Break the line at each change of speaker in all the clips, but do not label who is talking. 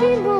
寂寞。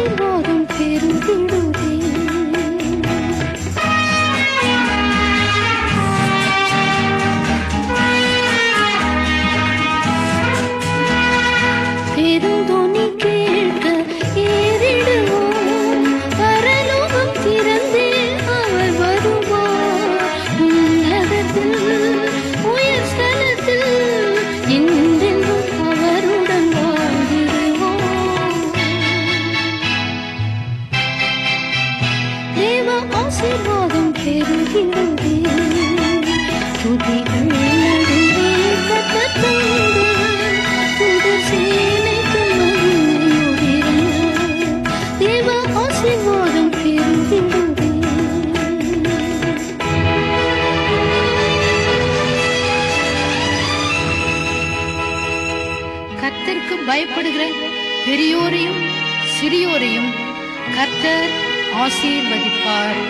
ஆசீர்வாதம் பெருகிடுதே ஆசீர்வாதம் பெருகின்றதே துதிகள் நடுவே கத்தத்தோடு சேனைக்கு தேவ ஆசீர்வாதம் பெருகின்றதே
கர்த்தருக்கு பயப்படுகிற பெரியோரையும் சிறியோரையும் கர்த்தர் ஆசீர்வதிப்பார்